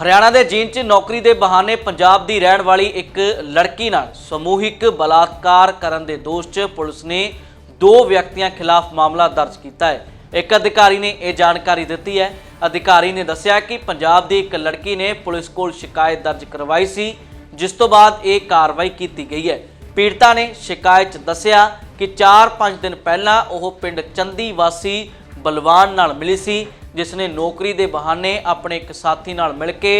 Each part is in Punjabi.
ਹਰਿਆਣਾ ਦੇ ਜੀਂਦ 'ਚ ਨੌਕਰੀ ਦੇ ਬਹਾਨੇ ਪੰਜਾਬ ਦੀ ਰਹਿਣ ਵਾਲੀ ਇੱਕ ਲੜਕੀ ਨਾਲ ਸਮੂਹਿਕ ਬਲਾਤਕਾਰ ਕਰਨ ਦੇ ਦੋਸ਼ 'ਚ ਪੁਲਿਸ ਨੇ ਦੋ ਵਿਅਕਤੀਆਂ ਖਿਲਾਫ ਮਾਮਲਾ ਦਰਜ ਕੀਤਾ ਹੈ। ਇੱਕ ਅਧਿਕਾਰੀ ਨੇ ਇਹ ਜਾਣਕਾਰੀ ਦਿੱਤੀ ਹੈ। ਅਧਿਕਾਰੀ ਨੇ ਦੱਸਿਆ ਕਿ ਪੰਜਾਬ ਦੀ ਇੱਕ ਲੜਕੀ ਨੇ ਪੁਲਿਸ ਕੋਲ ਸ਼ਿਕਾਇਤ ਦਰਜ ਕਰਵਾਈ ਸੀ, ਜਿਸ ਤੋਂ ਬਾਅਦ ਇਹ ਕਾਰਵਾਈ ਕੀਤੀ ਗਈ ਹੈ। ਪੀੜਤਾ ਨੇ ਸ਼ਿਕਾਇਤ 'ਚ ਦੱਸਿਆ ਕਿ 4-5 ਦਿਨ ਪਹਿਲਾਂ ਉਹ ਪਿੰਡ ਚੰਦੀ ਵਾਸੀ ਬਲਵਾਨ ਨਾਲ ਮਿਲੀ ਸੀ ਜਿਸ ਨੇ ਨੌਕਰੀ ਦੇ ਬਹਾਨੇ ਆਪਣੇ ਇੱਕ ਸਾਥੀ ਨਾਲ ਮਿਲ ਕੇ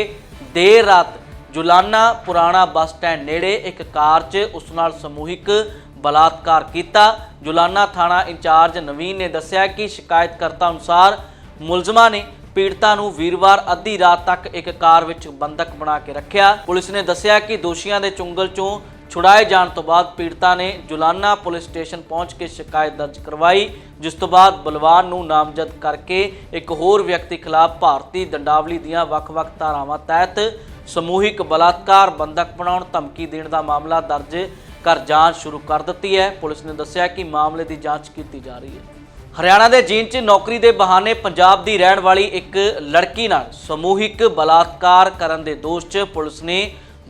ਦੇਰ ਰਾਤ ਜੁਲਾਨਾ ਪੁਰਾਣਾ ਬੱਸ ਸਟੈਂਡ ਨੇੜੇ ਇੱਕ ਕਾਰ 'ਚ ਉਸ ਨਾਲ ਸਮੂਹਿਕ ਬਲਾਤਕਾਰ ਕੀਤਾ। ਜੁਲਾਨਾ ਥਾਣਾ ਇੰਚਾਰਜ ਨਵੀਨ ਨੇ ਦੱਸਿਆ ਕਿ ਸ਼ਿਕਾਇਤਕਰਤਾ ਅਨੁਸਾਰ ਮੁਲਜ਼ਮਾਂ ਨੇ ਪੀੜਤਾ ਨੂੰ ਵੀਰਵਾਰ ਅੱਧੀ ਰਾਤ ਤੱਕ ਇੱਕ ਕਾਰ ਵਿੱਚ ਬੰਦਕ ਬਣਾ ਕੇ ਰੱਖਿਆ। ਪੁਲਿਸ ਨੇ ਦੱਸਿਆ ਕਿ ਦੋਸ਼ੀਆਂ ਦੇ ਚੁੰਗਲ 'ਚੋਂ ਛੁਡਾਏ ਜਾਣ ਤੋਂ ਬਾਅਦ ਪੀੜਤਾ ਨੇ ਜੁਲਾਨਾ ਪੁਲਿਸ ਸਟੇਸ਼ਨ ਪਹੁੰਚ ਕੇ ਸ਼ਿਕਾਇਤ ਦਰਜ ਕਰਵਾਈ, ਜਿਸ ਤੋਂ ਬਾਅਦ ਬਲਵਾਨ ਨੂੰ ਨਾਮਜ਼ਦ ਕਰਕੇ ਇੱਕ ਹੋਰ ਵਿਅਕਤੀ ਖਿਲਾਫ ਭਾਰਤੀ ਦੰਡਾਵਲੀ ਦੀਆਂ ਵੱਖ-ਵੱਖ ਧਾਰਾਵਾਂ ਤਹਿਤ ਸਮੂਹਿਕ ਬਲਾਤਕਾਰ ਬੰਦਕ ਬਣਾਉਣ ਧਮਕੀ ਦੇਣ ਦਾ ਮਾਮਲਾ ਦਰਜ ਕਰ ਜਾਂਚ ਸ਼ੁਰੂ ਕਰ ਦਿੱਤੀ ਹੈ। ਪੁਲਿਸ ਨੇ ਦੱਸਿਆ ਕਿ ਮਾਮਲੇ ਦੀ ਜਾਂਚ ਕੀਤੀ ਜਾ ਰਹੀ ਹੈ। ਹਰਿਆਣਾ ਦੇ ਜੀਂਦ 'ਚ ਨੌਕਰੀ ਦੇ ਬਹਾਨੇ ਪੰਜਾਬ ਦੀ ਰਹਿਣ ਵਾਲੀ ਇੱਕ ਲੜਕੀ ਨਾਲ ਸਮੂਹਿਕ ਬਲਾਤਕਾਰ ਕਰਨ ਦੇ ਦੋਸ਼ 'ਚ ਪੁਲਿਸ ਨੇ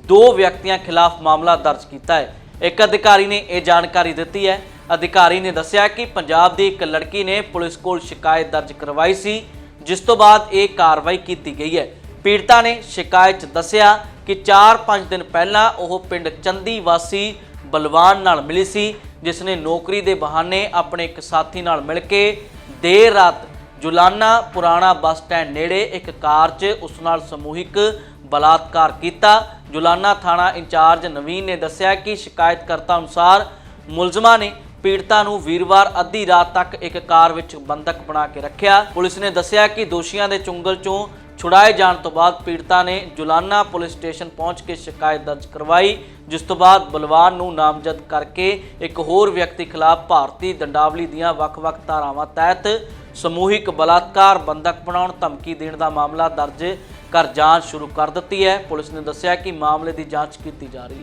ਦੋ ਵਿਅਕਤੀਆਂ ਖਿਲਾਫ ਮਾਮਲਾ ਦਰਜ ਕੀਤਾ ਹੈ। ਇੱਕ ਅਧਿਕਾਰੀ ਨੇ ਇਹ ਜਾਣਕਾਰੀ ਦਿੱਤੀ ਹੈ। ਅਧਿਕਾਰੀ ਨੇ ਦੱਸਿਆ ਕਿ ਪੰਜਾਬ ਦੀ ਇੱਕ ਲੜਕੀ ਨੇ ਪੁਲਿਸ ਕੋਲ ਸ਼ਿਕਾਇਤ ਦਰਜ ਕਰਵਾਈ ਸੀ, ਜਿਸ ਤੋਂ ਬਾਅਦ ਇਹ ਕਾਰਵਾਈ ਕੀਤੀ ਗਈ ਹੈ। ਪੀੜਤਾ ਨੇ ਸ਼ਿਕਾਇਤ 'ਚ ਦੱਸਿਆ ਕਿ 4-5 ਦਿਨ ਪਹਿਲਾਂ ਉਹ ਪਿੰਡ ਚੰਦੀ ਵਾਸੀ ਬਲਵਾਨ ਨਾਲ ਮਿਲੀ ਸੀ, ਜਿਸ ਨੇ ਨੌਕਰੀ ਦੇ ਬਹਾਨੇ ਆਪਣੇ ਇੱਕ ਸਾਥੀ ਨਾਲ ਮਿਲ ਕੇ ਦੇਰ ਰਾਤ ਜੁਲਾਨਾ ਪੁਰਾਣਾ ਬੱਸ ਸਟੈਂਡ ਨੇੜੇ ਇੱਕ ਕਾਰ 'ਚ ਉਸ ਨਾਲ ਸਮੂਹਿਕ ਬਲਾਤਕਾਰ ਕੀਤਾ। ਜੁਲਾਨਾ ਥਾਣਾ ਇੰਚਾਰਜ ਨਵੀਨ ਨੇ ਦੱਸਿਆ ਕਿ ਸ਼ਿਕਾਇਤਕਰਤਾ ਅਨੁਸਾਰ ਮੁਲਜ਼ਮਾਂ ਨੇ ਪੀੜਤਾ ਨੂੰ ਵੀਰਵਾਰ ਅੱਧੀ ਰਾਤ ਤੱਕ ਇੱਕ ਕਾਰ ਵਿੱਚ ਬੰਦਕ ਬਣਾ ਕੇ ਰੱਖਿਆ। ਪੁਲਿਸ ਨੇ ਦੱਸਿਆ ਕਿ ਦੋਸ਼ੀਆਂ ਦੇ ਚੁੰਗਲ 'ਚੋਂ ਛੁਡਾਏ ਜਾਣ ਤੋਂ ਬਾਅਦ ਪੀੜਤਾ ਨੇ ਜੁਲਾਨਾ ਪੁਲਿਸ ਸਟੇਸ਼ਨ ਪਹੁੰਚ ਕੇ ਸ਼ਿਕਾਇਤ ਦਰਜ ਕਰਵਾਈ, ਜਿਸ ਤੋਂ ਬਾਅਦ ਬਲਵਾਨ ਨੂੰ ਨਾਮਜ਼ਦ ਕਰਕੇ ਇੱਕ ਹੋਰ ਵਿਅਕਤੀ ਖਿਲਾਫ ਭਾਰਤੀ ਦੰਡਾਵਲੀ ਦੀਆਂ ਵੱਖ-ਵੱਖ ਧਾਰਾਵਾਂ ਤਹਿਤ ਸਮੂਹਿਕ ਬਲਾਤਕਾਰ ਬੰਦਕ ਬਣਾਉਣ, ਧਮਕੀ ਦੇਣ ਦਾ ਮਾਮਲਾ ਦਰਜ ਘਰ ਜਾਂਚ ਸ਼ੁਰੂ ਕਰ ਦਿੱਤੀ ਹੈ। ਪੁਲਿਸ ਨੇ ਦੱਸਿਆ ਕਿ ਮਾਮਲੇ ਦੀ ਜਾਂਚ ਕੀਤੀ ਜਾ ਰਹੀ ਹੈ।